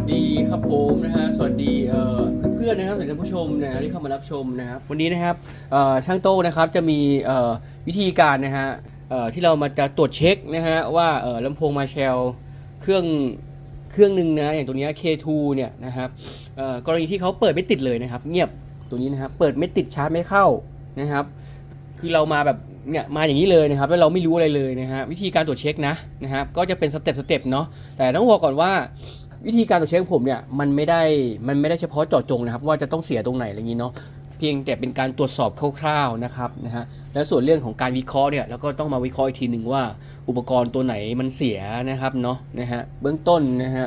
สดีครับผมนะฮะสวัสดีเพื่อนๆนะครับหรือท่านผู้ชมนะที่เข้ามารับชมนะครับ วันนี้นะครับช่างโต้นะครับจะมีวิธีการนะฮะที่เรามาจะตรวจเช็คนะฮะว่าลำโพงมาแชลเครื่องเครื่องหนึ่งนะอย่างตัวนี้ K2 เนี่ยนะครับกรณีที่เขาเปิดไม่ติดเลยนะครับ เงียบตัวนี้นะครับเปิดไม่ติดชาร์จไม่เข้านะครับ คือเรามาแบบเนี่ยมาอย่างนี้เลยนะครับแล้วเราไม่รู้อะไรเลยนะฮะวิธีการตรวจเช็คนะนะครับก็จะเป็นสเต็ปสเต็ปเนาะแต่ต้องบอกก่อนว่า วิธีการตรวจเช็คของผมเนี่ยมันไม่ได้มันไม่ได้เฉพาะเจาะจงนะครับ ว่าจะต้องเสียตรงไหนอะไรอย่างนี้เนาะเพียงแต่เป็นการตรวจสอบคร่าวๆนะครับนะฮะแล้วส่วนเรื่องของการวิเคราะห์เนี่ยเราก็ต้องมาวิเคราะห์อีกทีหนึ่งว่า อุปกรณ์ตัวไหนมันเสียนะครับเนาะนะฮะเบื้องต้นนะฮะ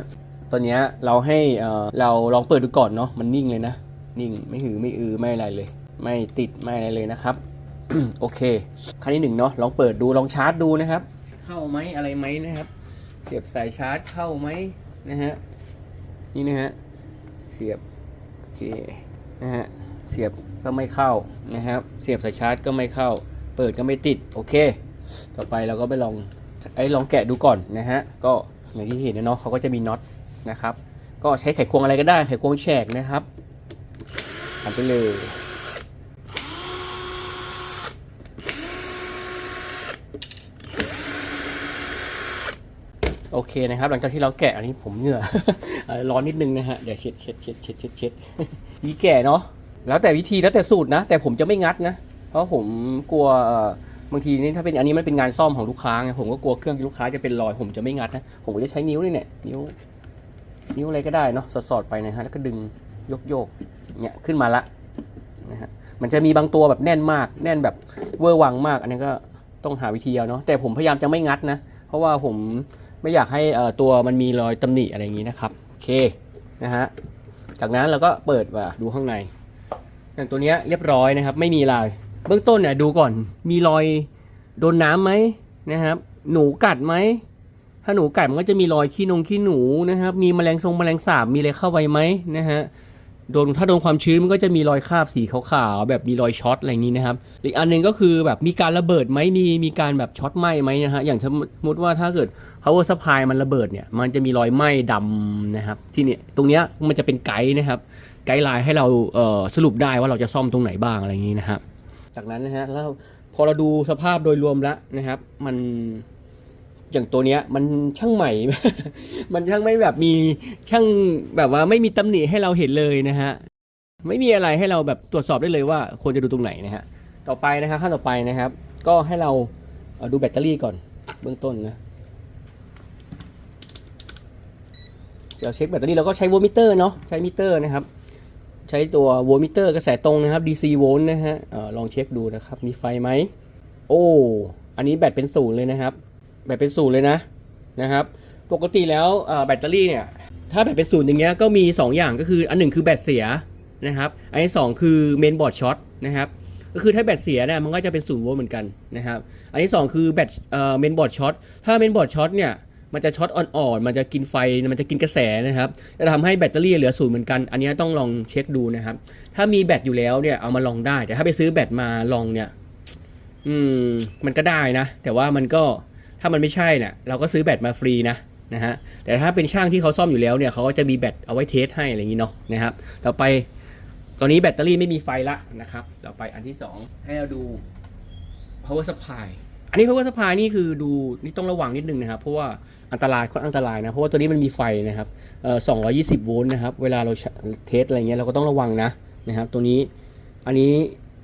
ตอนนี้เราให้เอ่อเราลองเปิดดูก่อนเนาะมันนิ่งเลยนะ นิ่งไม่หือไม่อือไม่อะไรเลย ไม่ติดไม่อะไรเลยนะครับโอเคขั้นที่หนึ่งเนาะลองเปิดดูลองชาร์จดูนะครับ เข้าไหมอะไรไหมนะครับ เสียบสายชาร์จเข้าไหม นะฮะนี่นะฮะเสียบโอเคนะฮะเสียบก็ไม่เข้านะครับ เสียบสายชาร์จก็ไม่เข้า เปิดก็ไม่ติดโอเค ต่อไปเราก็ไปลองไอ้ลองแกะดูก่อนนะฮะก็อย่างที่เห็นนะเนาะเขาก็จะมีน็อตนะครับ ก็ใช้ไขควงอะไรก็ได้ไขควงแฉกนะครับทำไปเลย โอเคนะครับ หลังจากที่เราแกะอันนี้ผมเหงื่อร้อนนิดนึงนะฮะเดี๋ยวเช็ดเช็ดเช็ดเช็ดเช็ดเช็ดนี่แกะเนาะแล้วแต่วิธีแล้วแต่สูตรนะ แต่ผมจะไม่งัดนะ เพราะผมกลัวบางทีนี่ถ้าเป็นอันนี้มันเป็นงานซ่อมของลูกค้าไงผมก็กลัวเครื่องลูกค้าจะเป็นรอยผมจะไม่งัดนะผมก็จะใช้นิ้วนี่เนี่ยนิ้ว นิ้วอะไรก็ได้เนาะสอดๆไปนะฮะแล้วก็ดึงโยกโยกเนี่ยขึ้นมาละนะฮะมันจะมีบางตัวแบบแน่นมาก แน่นแบบเวอร์วังมาก อันนี้ก็ต้องหาวิธีเอาเนาะแต่ผมพยายามจะไม่งัดนะ เพราะว่าผม ไม่อยากให้เอ่อตัวมันมีรอยตำหนิอะไรอย่างนี้นะครับโอเคนะฮะจากนั้นเราก็เปิดว่าดูข้างในอย่างตัวนี้เรียบร้อยนะครับ ไม่มีลายเบื้องต้นเนี่ยดูก่อนมีรอยโดนน้ำไหมนะครับ หนูกัดไหมถ้าหนูกัดมันก็จะมีรอยขี้นงขี้หนูนะครับ มีแมลงทรงแมลงสาบมีอะไรเข้าไปไหมนะฮะ โดนถ้าโดนความชื้นมันก็จะมีรอยคราบสีขาวๆแบบมีรอยช็อตอะไรอย่างนี้นะครับอีกอันหนึงก็คือแบบมีการระเบิดไหมมีมีการแบบช็อตไหม้ไหมนะฮะอย่างสมมติว่าถ้าเกิด power supply มันระเบิดเนี่ยมันจะมีรอยไหม้ดำนะครับที่เนี่ยตรงเนี้ยมันจะเป็นไกด์นะครับไกด์ไลน์ให้เราเอ่อสรุปได้ว่าเราจะซ่อมตรงไหนบ้างอะไรอย่างนี้นะครับจากนั้นนะฮะแล้วพอเราดูสภาพโดยรวมแล้วนะครับ มัน อย่างตัวเนี้ยมันช่างใหม่ มันช่างไม่แบบมีช่างแบบว่าไม่มีตำหนิให้เราเห็นเลยนะฮะ ไม่มีอะไรให้เราแบบตรวจสอบได้เลยว่าควรจะดูตรงไหนนะฮะ ต่อไปนะครับขั้นต่อไปนะครับ ก็ให้เราเดูแบตเตอรี่ก่อนเบื้องต้นนะเดี๋ยวเช็คแบตเตอรี่เราก็ใช้โวลต์มิเตอร์เนาะใช้มิเตอร์นะครับ ใช้ตัวโวลต์มิเตอร์กระแสตรงนะครับ DC โวลต์นะฮะออลองเช็คดูนะครับ มีไฟไหมโอ้ อันนี้แบตเป็นศูนย์เลยนะครับ แบตเป็นศูนย์เลยนะนะครับ ปกติแล้วแบตเตอรี่เนี่ย ถ้าแบตเป็นศูนย์อย่างเงี้ยก็มี 2 อย่างก็คืออันหนึ่งคือแบตเสียนะครับ อันที่สองคือเมนบอร์ดช็อตนะครับก็คือถ้าแบตเสียเนี่ยมันก็จะเป็นศูนย์โวลต์เหมือนกันนะครับ อันที่สองคือแบตเอ่อเมนบอร์ดช็อต ถ้าเมนบอร์ดช็อตเนี่ยมันจะช็อตอ่อนๆ มันจะกินไฟ มันจะกินกระแสนะครับ จะทำให้แบตเตอรี่เหลือศูนย์เหมือนกัน อันนี้ต้องลองเช็คดูนะครับ ถ้ามีแบตอยู่แล้วเนี่ยเอามาลองได้ แต่ถ้าไปซื้อแบตมาลองเนี่ย อืม มันก็ได้นะ แต่ว่ามันก็ ถ้ามันไม่ใช่เนี่ยเราก็ซื้อแบตมาฟรีนะนะฮะแต่ถ้าเป็นช่างที่เขาซ่อมอยู่แล้วเนี่ยเขาก็จะมีแบตเอาไว้เทสให้อะไรอย่างนี้เนาะนะครับต่อไปตอนนี้แบตเตอรี่ไม่มีไฟละนะครับต่อไปอันที่สองให้เราดู power supply อันนี้ power supply นี่คือดูนี่ต้องระวังนิดนึงนะครับ เพราะว่าอันตรายค่อนอันตรายนะ เพราะว่าตัวนี้มันมีไฟนะครับเอ่อ220 โวลต์นะครับ เวลาเราเทสอะไรเงี้ยเราก็ต้องระวังนะนะครับ ตัวนี้อันนี้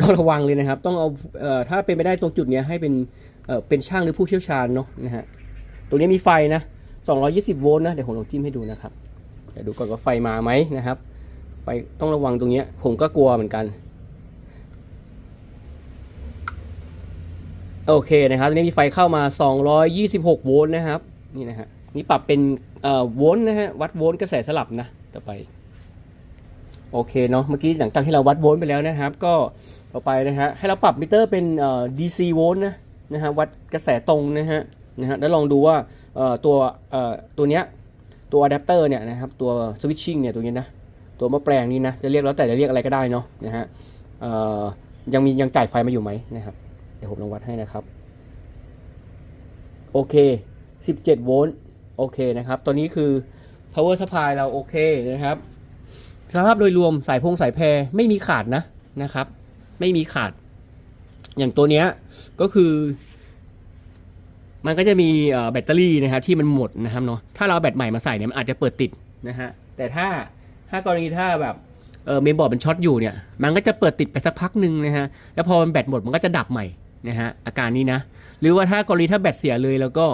ต้องระวังเลยนะครับ ต้องเอาเอ่อถ้าเป็นไปได้ตรงจุดเนี้ยให้เป็น เออเป็นช่างหรือผู้เชี่ยวชาญเนาะนะฮะตัวนี้มีไฟนะ220 โวลต์นะเดี๋ยวผมลองจิ้มให้ดูนะครับเดี๋ยวดูก่อนว่าไฟมาไหมนะครับ ไฟต้องระวังตรงนี้ผมก็กลัวเหมือนกัน โอเคนะครับตอนนี้มีไฟเข้ามา 226 โวลต์นะครับนี่นะฮะนี่ปรับเป็นเอ่อโวลต์นะฮะวัดโวลต์กระแสสลับนะต่อไปโอเคเนาะเมื่อกี้หลังจากที่เราวัดโวลต์ไปแล้วนะครับ ก็ต่อไปนะฮะให้เราปรับมิเตอร์เป็นเอ่อ DC โวลต์นะ นะฮะวัดกระแสตรงนะฮะนะฮะแล้วลองดูว่าตัวตัวเนี้ยตัวอะแดปเตอร์เนี่ยนะครับตัวสวิตชิ่งเนี่ยตัวนี้นะตัวมะแปลงนี่นะจะเรียกแล้วแต่จะเรียกอะไรก็ได้เนาะนะฮะยังมียังจ่ายไฟมาอยู่ไหมนะครับเดี๋ยวผมลองวัดให้นะครับโอเค 17 โวลต์โอเคนะครับตัวนี้คือ power supply เราโอเคนะครับสภาพโดยรวมสายพงสายแพรไม่มีขาดนะนะครับ ไม่มีขาด อย่างตัวเนี้ยก็คือ มันก็จะมีแบตเตอรี่นะครับที่มันหมดนะครับเนาะถ้าเราเอาแบตใหม่มาใส่เนี่ยมันอาจจะเปิดติดนะฮะแต่ถ้าถ้ากรณีถ้าแบบเออเมนบอร์ดมันช็อตอยู่เนี่ยมันก็จะเปิดติดไปสักพักหนึ่งนะฮะแล้วพอมันแบตหมดมันก็จะดับใหม่นะฮะอาการนี้นะ หรือว่าถ้ากรณีถ้าแบตเสียเลยแล้วก็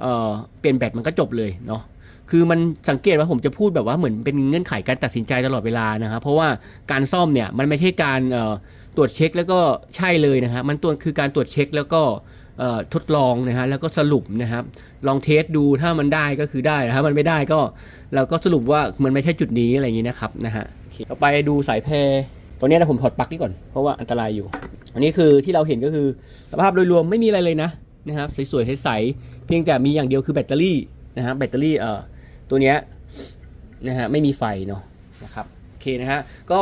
เออเปลี่ยนแบตมันก็จบเลยเนาะ คือมันสังเกตว่าผมจะพูดแบบว่าเหมือนเป็นเงื่อนไขการตัดสินใจตลอดเวลานะครับเพราะว่าการซ่อมเนี่ยมันไม่ใช่การตรวจเช็คแล้วก็ใช่เลยนะฮะมันตัวคือการตรวจเช็คแล้วก็ทดลองนะฮะแล้วก็สรุปนะครับลองเทสดูถ้ามันได้ก็คือได้ถ้ามันไม่ได้ก็เราก็สรุปว่ามันไม่ใช่จุดนี้อะไรอย่างนี้นะครับนะฮะเคต่อไปดูสายแพรตัวนี้นะผมถอดปลั๊กนี่ก่อนเพราะว่าอันตรายอยู่ อันนี้คือที่เราเห็นก็คือสภาพโดยรวมไม่มีอะไรเลยนะนะครับสวยๆใสๆเพียงแต่มีอย่างเดียวคือแบตเตอรี่นะฮะแบตเตอรี่เอ่อ ตัวเนี้ยนะฮะไม่มีไฟเนาะนะครับโอเคนะฮะก็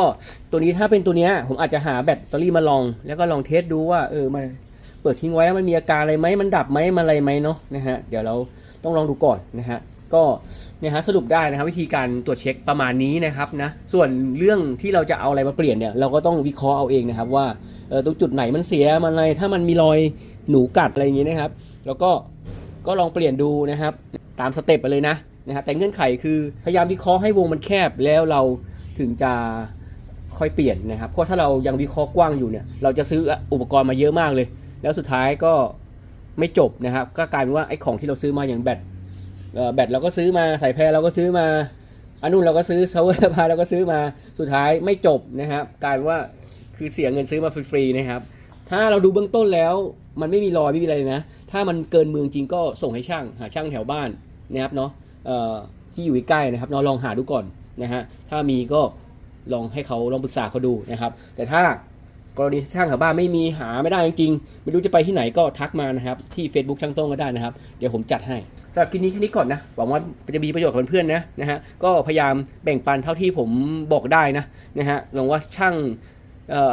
ตัวนี้ถ้าเป็นตัวเนี้ยผมอาจจะหาแบตเตอรี่มาลอง แล้วก็ลองเทสดูว่าเออมันเปิดทิ้งไว้มันมีอาการอะไรไหมมันดับไหมมันอะไรไหมเนาะนะฮะเดี๋ยวเราต้องลองดูก่อนนะฮะก็เนี่ยฮะสรุปได้นะครับวิธีการตรวจเช็คประมาณนี้นะครับนะส่วนเรื่องที่เราจะเอาอะไรมาเปลี่ยนเนี่ยเราก็ต้องวิเคราะห์เอาเองนะครับว่าเออตรงจุดไหนมันเสียมันอะไรถ้ามันมีรอยหนูกัดอะไรอย่างงี้นะครับ แล้วก็ก็ลองเปลี่ยนดูนะครับ ตามสเต็ปไปเลยนะ นะฮะแต่เงื่อนไขคือพยายามวิเคราะห์ให้วงมันแคบแล้วเราถึงจะค่อยเปลี่ยนนะครับ เพราะถ้าเรายังวิเคราะห์กว้างอยู่เนี่ยเราจะซื้ออุปกรณ์มาเยอะมากเลย แล้วสุดท้ายก็ไม่จบนะครับ ก็กลายเป็นว่าไอ้ของที่เราซื้อมาอย่างแบตแบตเราก็ซื้อมาสายแพรเราก็ซื้อมาอันนู้นเราก็ซื้อซาเวอร์พาเราก็ซื้อมาสุดท้ายไม่จบนะครับกลายเป็นว่าคือเสียเงินซื้อมาฟรีๆนะครับ ถ้าเราดูเบื้องต้นแล้วมันไม่มีรอยไม่มีอะไรนะ ถ้ามันเกินเมืองจริงก็ส่งให้ช่างหาช่างแถวบ้านนะครับเนาะ ที่อยู่ใกล้นะครับเนาลองหาดูก่อนนะฮะถ้ามีก็ลองให้เขาลองปรึกษาเขาดูนะครับ แต่ถ้ากรณีช่างแถวบ้านไม่มีหาไม่ได้จริงๆไม่รู้จะไปที่ไหนก็ทักมานะครับ ที่ Facebook ช่างโต้งก็ได้นะครับ เดี๋ยวผมจัดให้สำหรับคลิปนี้แค่นี้ก่อนนะหวังว่าจะมีประโยชน์กับเพื่อนๆนะนะฮะก็พยายามแบ่งปันเท่าที่ผมบอกได้นะนะฮะหวังว่าช่าง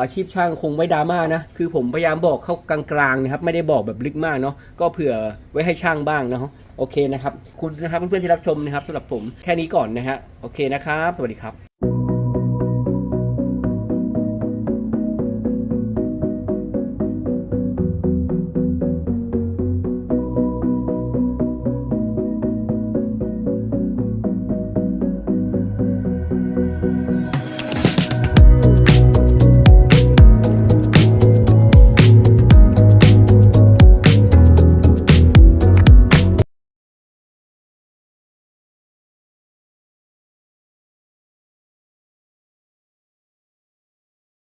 อาชีพช่างคงไม่ดราม่านะ คือผมพยายามบอกเข้ากลางๆนะครับ ไม่ได้บอกแบบลึกมากเนาะ ก็เผื่อไว้ให้ช่างบ้างเนาะ โอเคนะครับ คุณนะครับเพื่อนๆที่รับชมนะครับสำหรับผมแค่นี้ก่อนนะฮะ โอเคนะครับ สวัสดีครับ